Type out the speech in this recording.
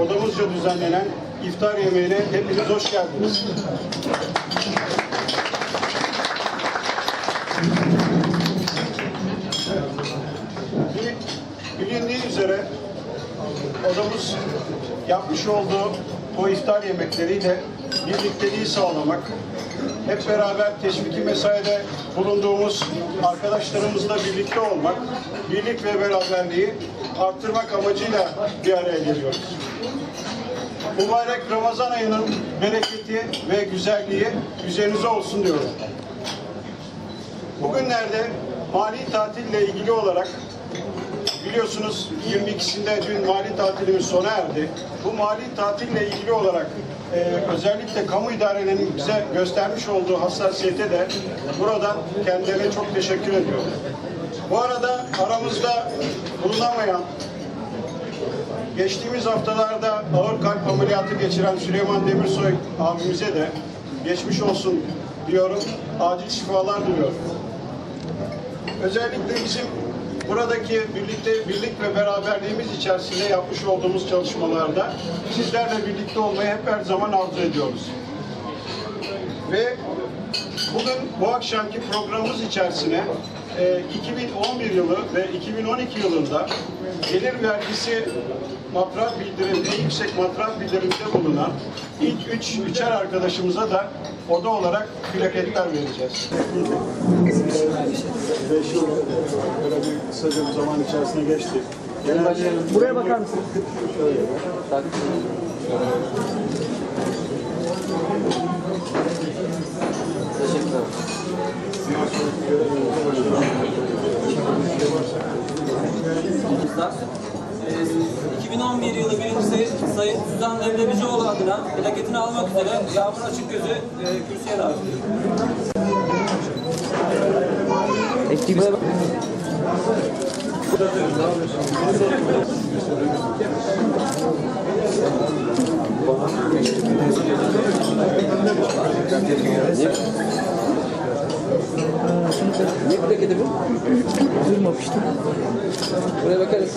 Odamızca düzenlenen iftar yemeğine hepiniz hoş geldiniz. Bil- Bilindiği üzere odamız yapmış olduğu bu iftar yemekleriyle birlikteliği sağlamak, hep beraber teşviki mesaide bulunduğumuz arkadaşlarımızla birlikte olmak, birlik ve beraberliği arttırmak amacıyla bir araya geliyoruz. Mübarek Ramazan ayının bereketi ve güzelliği üzerinize olsun diyorum. Bugünlerde mali tatille ilgili olarak biliyorsunuz 22'sinde dün mali tatilimiz sona erdi. Bu mali tatille ilgili olarak e, özellikle kamu idarelerinin bize göstermiş olduğu hassasiyete de buradan kendilerine çok teşekkür ediyorum. Bu arada aramızda bulunamayan Geçtiğimiz haftalarda ağır kalp ameliyatı geçiren Süleyman Demirsoy abimize de geçmiş olsun diyorum. Acil şifalar diliyorum. Özellikle bizim buradaki birlikte birlik ve beraberliğimiz içerisinde yapmış olduğumuz çalışmalarda sizlerle birlikte olmayı hep her zaman arzu ediyoruz. Ve bugün bu akşamki programımız içerisine e, 2011 yılı ve 2012 yılında gelir vergisi matrah bildirimde, en yüksek matrah bildirimde bulunan ilk üç, üçer arkadaşımıza da oda olarak plaketler vereceğiz. Beş yıl böyle bir kısaca bir zaman içerisinde geçti. Genelde Buraya bakar mısın? Ee, 2011 yılı birinci sayı, sayı Suzan Leblebicioğlu adına plaketini almak üzere Yağmur Açıkgöz'ü e, kürsüye davet ediyorum. Ne plaketi bu? Durma pişti. Buraya bakarız.